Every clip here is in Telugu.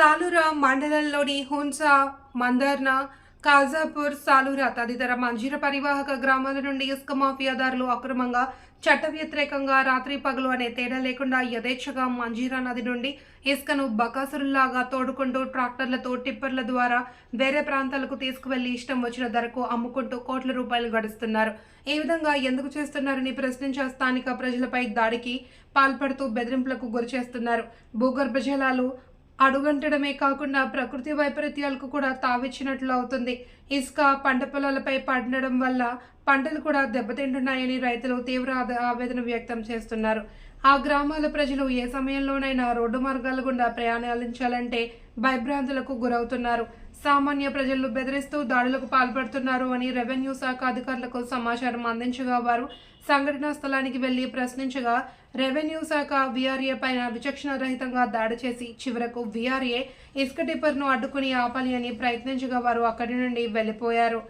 మండలంలోని హున్సా మందర్నా కాజాపూర్ సాలూరా తదితర మంజీర పరివాహక గ్రామాల నుండి ఇసుక మాఫియాదారులు అక్రమంగా చట్ట వ్యతిరేకంగా రాత్రి పగలు అనే తేడా లేకుండా యథేచ్ఛగా మంజీరా నది నుండి ఇసుకను బకాసురులాగా తోడుకుంటూ ట్రాక్టర్లతో టిప్పర్ల ద్వారా వేరే ప్రాంతాలకు తీసుకువెళ్ళి ఇష్టం వచ్చిన ధరకు అమ్ముకుంటూ కోట్ల రూపాయలు గడుస్తున్నారు. ఈ విధంగా ఎందుకు చేస్తున్నారని ప్రశ్నించే స్థానిక ప్రజలపై దాడికి పాల్పడుతూ బెదిరింపులకు గురి చేస్తున్నారు భూగర్భ జలాలు అడుగంటడమే కాకుండా ప్రకృతి వైపరీత్యాలకు కూడా తావిచ్చినట్లు అవుతుంది. ఇసుక పంట పొలాలపై పడడం వల్ల పంటలు కూడా దెబ్బతింటున్నాయని రైతులు తీవ్ర ఆవేదన వ్యక్తం చేస్తున్నారు. ఆ గ్రామాల ప్రజలు ఏ సమయంలోనైనా రోడ్డు మార్గాల గుండా ప్రయాణించాలంటే భయభ్రాంతులకు గురవుతున్నారు. సామాన్య ప్రజలు బెదిరిస్తూ దాడులకు పాల్పడుతున్నారు అని రెవెన్యూ శాఖ అధికారులకు సమాచారం అందించగా వారు సంఘటనా స్థలానికి వెళ్ళి ప్రశ్నించగా రెవెన్యూ శాఖ వీఆర్ఏ పైన విచక్షణ రహితంగా దాడి చేసి చివరకు వీఆర్ఏ ఇసుక టిప్పర్ను అడ్డుకుని ఆపాలి అని ప్రయత్నించగా వారు అక్కడి నుండి వెళ్ళిపోయారు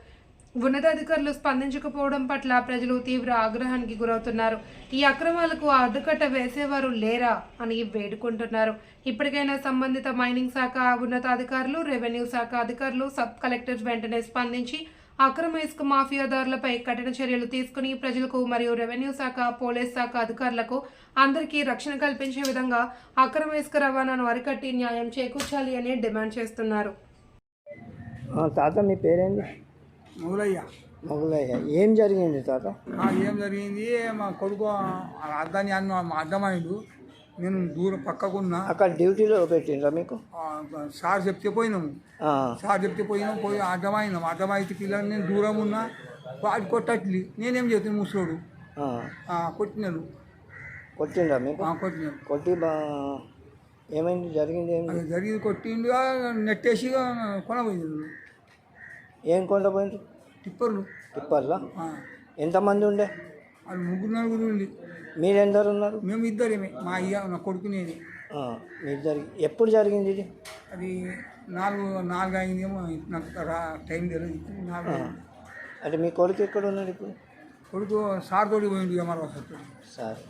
ఉన్నతాధికారులు స్పందించకపోవడం పట్ల ప్రజలు తీవ్ర ఆగ్రహానికి గురవుతున్నారు. ఈ అక్రమాలకు అడ్డుకట్ట వేసేవారు లేరా అని వేడుకుంటున్నారు. ఇప్పటికైనా సంబంధిత మైనింగ్ శాఖ ఉన్నతాధికారులు రెవెన్యూ శాఖ అధికారులు సబ్ కలెక్టర్ వెంటనే స్పందించి అక్రమ ఇసుక మాఫియాదారులపై కఠిన చర్యలు తీసుకుని ప్రజలకు మరియు రెవెన్యూ శాఖ పోలీస్ శాఖ అధికారులకు అందరికీ రక్షణ కల్పించే విధంగా అక్రమ ఇసుక రవాణాను అరికట్టి న్యాయం చేకూర్చాలి అని డిమాండ్ చేస్తున్నారు. తాత మీ పేరేంటి మొగులయ్య మొగలయ్య ఏం జరిగింది తాత? ఏం జరిగింది? మా కొడుకు అద్దాని అన్న అర్థమైండు నేను దూరం పక్కకున్నా. అక్కడ డ్యూటీలో పెట్టిండ్రా మీకు? సార్ చెప్తే పోయినాము. సార్ చెప్తే పోయినాం పోయి అర్థమైనాం అర్థమైతే పిల్లలు నేను దూరం ఉన్నా వాడి కొట్టట్లి. నేనేం చేస్తాను ముసలోడు కొట్టినారు కొట్టిండ్రా మీకు? ఆ, కొట్టినారు కొట్టి ఏమైంది? జరిగింది జరిగింది కొట్టిండు నెట్టేసి కొనబోయింది ఏం కొండ పోయింది టిప్పర్లు. తిప్పర్లా ఆ, ఎంతమంది ఉండే? వాళ్ళు ముగ్గురు నలుగురు ఉంది మీరెందరు ఉన్నారు మేము ఇద్దరేమే మా అయ్య నా కొడుకు నేను మీ ఎప్పుడు జరిగింది ఇది? అది నాలుగు నాలుగు అయిందేమో నాకు రా టైం తెలియదు నాలుగు అంటే మీ కొడుకు ఎక్కడ ఉన్నాడు ఇప్పుడు? కొడుకు సార్ తోటి ఎంఆర్ఓ సార్ తోటి సరే.